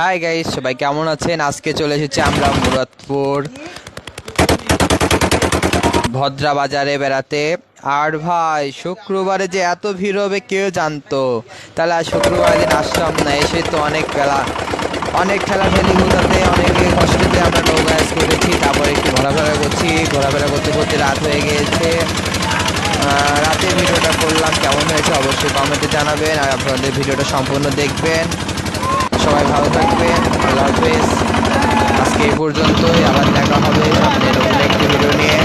Hi guys সবাই কেমন আছেন? আজকে চলে এসেছি আমরা মুরাদপুর ভদ্রা বাজারে বেড়াতে। আর ভাই, শুক্রবারে যে এত ভিড় হবে কেউ জানতো। তাহলে আর শুক্রবার দিন আসলাম না এসে তো অনেক খেলা অনেক খেলাখেলি গোটাতে অনেকে কষ্টতে আমরা নৌকায় করেছি, তারপরে একটু ঘোরাফেরা করছি। ঘোরাফেরা করতে করতে রাত হয়ে গিয়েছে। রাতে ভিডিওটা করলাম, কেমন হয়েছে অবশ্যই কমেন্টে জানাবেন, আর আপনাদের ভিডিওটা সম্পূর্ণ দেখবেন। সবাই ভালো থাকবেন, আল্লাহ হাফেজ। আজকে এই পর্যন্তই, আবার দেখা হবে সামনে নতুন একটি ভিডিও নিয়ে।